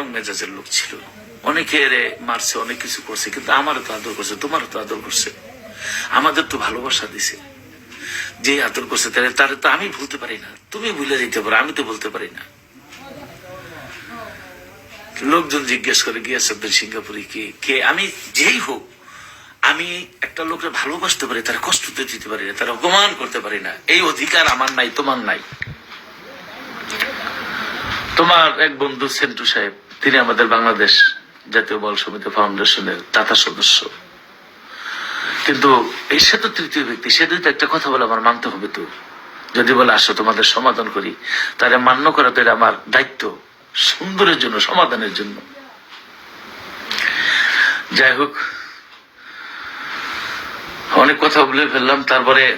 গরম মেজাজের লোক ছিল। অনেকে এরে মারছে, অনেক কিছু করছে, কিন্তু আমারও তো আদর করছে, তোমারও তো আদর করছে। আমাদের তো ভালোবাসা দিছে। যে আদর করছে, তাহলে তার তো আমি ভুলতে পারি না। তুমি ভুলে দিতে পারো, আমি তো বলতে পারি না। লোকজন জিজ্ঞেস করে গিয়াসুদ্দিন সিঙ্গাপুরে? কে কে? আমি যেই হোক, আমি একটা লোককে ভালোবাসতে পারি, তার কষ্ট দিতে পারি না, তার অপমান করতে পারি না। এই অধিকার আমার নাই, তোমার নাই। তোমার এক বন্ধু, সেন্টু সাহেব তিনি আমাদের বাংলাদেশ জাতীয় বল সমিতি ফাউন্ডেশনের দাতা সদস্য। কিন্তু এই সে তো তৃতীয় ব্যক্তি, সে তো একটা কথা বলে আমার মানতে হবে তো। যদি বলে, আসো, তোমাদের সমাধান করি। তাহলে মান্য করা তো আমার দায়িত্ব, সুন্দরের জন্য, সমাধানের জন্য। যাই হোক, অনেক কথা বলে ফেললাম, তারপরে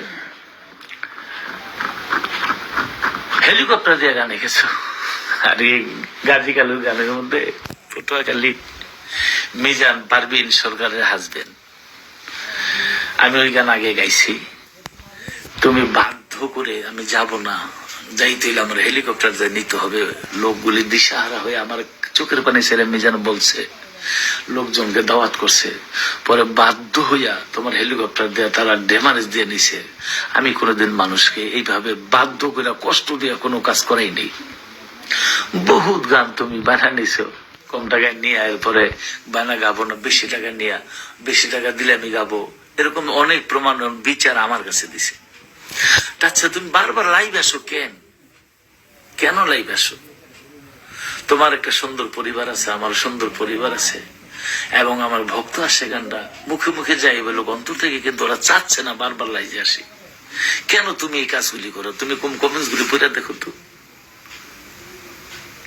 হেলিকপ্টার দিয়ে গান গেছো আর এই গাজী কালুর গানের মধ্যে পটুয়াখালী মিজান পারবিন সরকারের হাজবেন্ড আমি ওই গান আগে গাইছি। তুমি বাধ্য করে আমি যাব না। যাইতে হইলে আমার হেলিকপ্টার যাই, নিতে হবে। লোকগুলি দিশাহারা হয়ে আমার চোখের পানি ছেড়ে মিজান বলছে, লোকজনকে দাওয়াত করছে। পরে বাধ্য হইয়া তোমার হেলিকপ্টার দিয়ে তারা ডেমারেজ দিয়ে নিছে। আমি কোনোদিন মানুষকে এইভাবে বাধ্য করে কষ্ট দিয়ে কোনো কাজ করাই নেই বহুত গান তুমি বানা নিছো। কম টাকায় নিয়ে এরপরে বানা গাবো না, বেশি টাকা নিয়ে বেশি টাকা দিলে আমি গাবো। এরকম অনেক প্রমাণ বিচার আমার কাছে দিছে। আচ্ছা তুমি বারবার লাইভ আসো কেন? কেন লাইভ আসো তোমার একটা সুন্দর পরিবার আছে, আমার সুন্দর পরিবার আছে। এবং আমার ভক্ত আসে গানটা, মুখে মুখে যাই বলো অন্তর থেকে কিন্তু ওরা চাচ্ছে না বারবার লাইজে আসি। কেন তুমি এই কাজগুলি করো? তুমি কম কমেন্টস গুলি দেখো তো?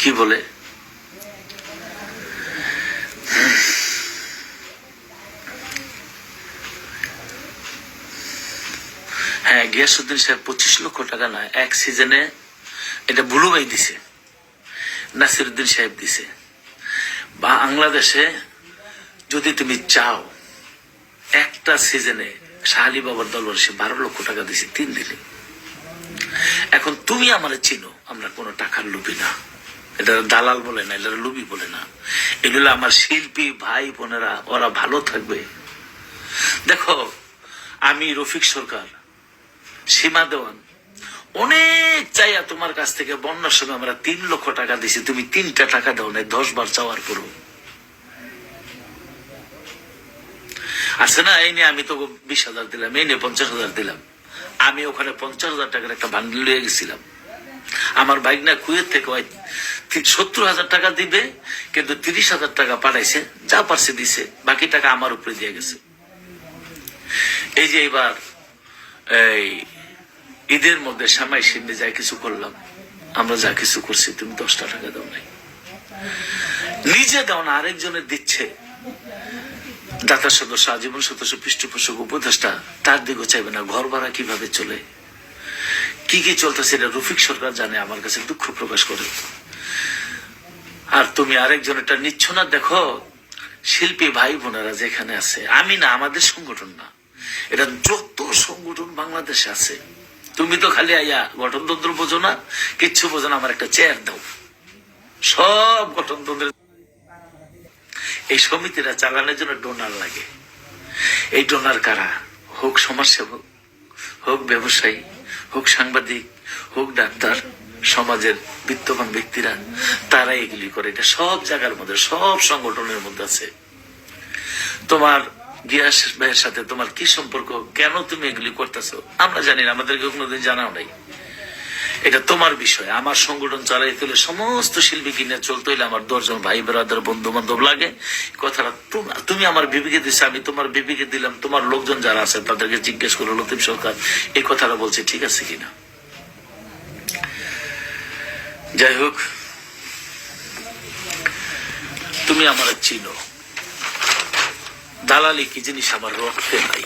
কি বলে? হ্যাঁ গিয়াসুদ্দিন সাহেব পঁচিশ লক্ষ টাকা না, এক সিজনে এটা বুলুবাই দিছে। নাসিরুদ্দিন সাহেব দিছে। বা বাংলাদেশে যদি তুমি চাও, একটা সিজনে শাহালি বাবার দল সে বারো লক্ষ টাকা দিছে, তিন দিনে। এখন তুমি আমার চিনো, আমরা কোনো টাকার লুবি না। এটা দালাল বলে না, এটা লুবি বলে না। এগুলো আমার শিল্পী ভাই বোনেরা, ওরা ভালো থাকবে। দেখো, আমি রফিক সরকার, সীমা দেওয়ান। অনেক চাইয়া তোমার কাছ থেকে বন্যার সময় আমরা তিন লক্ষ টাকা দিছি, তুমি তিনটা টাকা দাও, নাই দশ বার চাওয়ার পরও আছে না, এই নিয়ে আমি তো বিশ হাজার দিলাম, এই নিয়ে পঞ্চাশ হাজার দিলাম। আমি ওখানে পঞ্চাশ হাজার টাকার একটা বান্ডিল লিয়ে গেছিলাম। আমার বাইক না কুয়েত থেকে সত্তর হাজার টাকা দিবে, কিন্তু তিরিশ হাজার টাকা পাঠাইছে, যা পারছে দিছে, বাকি টাকা আমার উপরে দিয়ে গেছে। এই যে এবার এই ঈদের মধ্যে সামাই সিন্নি যা কিছু করলাম, আমরা যা কিছু করছি, তুমি দশটা টাকা দাও নাই। নিজে দাও না আরেকজনের দিচ্ছে। দাতা সদস্য, আজীবন সদস্য, পৃষ্ঠপোষক, উপদেষ্টা, তার দিকে চাইবে না ঘর ভাড়া কীভাবে চলে? কি কি চলতেছে এটা রফিক সরকার জানে, আমার কাছে দুঃখ প্রকাশ করে। আর তুমি আরেকজন, এটা নিচ্ছ না, দেখো, শিল্পী ভাই বোনেরা যেখানে আছে, আমি না, আমাদের সংগঠন না। এটা যত সংগঠন বাংলাদেশে আছে, তুমি তো খালি আইয়া গঠনতন্ত্র বোঝো না, কিচ্ছু বোঝো না, আমার একটা চেয়ার দাও। সব গঠনতন্ত্রের এই সমিতিরা চালানোর জন্য ডোনার লাগে। এই ডোনার কারা? হোক সমাজসেবক, হোক ব্যবসায়ী হোক সাংবাদিক, হোক ডাক্তার, সমাজের বিত্তবান ব্যক্তিরা তারা এগুলি করে। এটা সব জায়গার মধ্যে, সব সংগঠনের মধ্যে আছে। তোমার গিয়াস ভাইয়ের সাথে তোমার কি সম্পর্ক? কেন তুমি এগুলি করতেছো? আমরা জানি না, আমাদেরকে কোনোদিন জানাও নাই। এটা তোমার বিষয়। আমার সংগঠন চালাইতে হলে সমস্ত শিল্পী কিনে চলতে হইলে আমার দশজন ভাই বেড়াদের বন্ধু বান্ধব লাগে কথাটা তুমি আমার বিবেকে দিচ্ছে আমি তোমার বিবেকে দিলাম। তোমার লোকজন যারা আছে, তাদেরকে জিজ্ঞেস করল লতিফ সরকার, এই কথাটা বলছে, ঠিক আছে কিনা? যাই হোক, তুমি আমার চিনো। দালালি কি জিনিস আমার রক্তে নাই?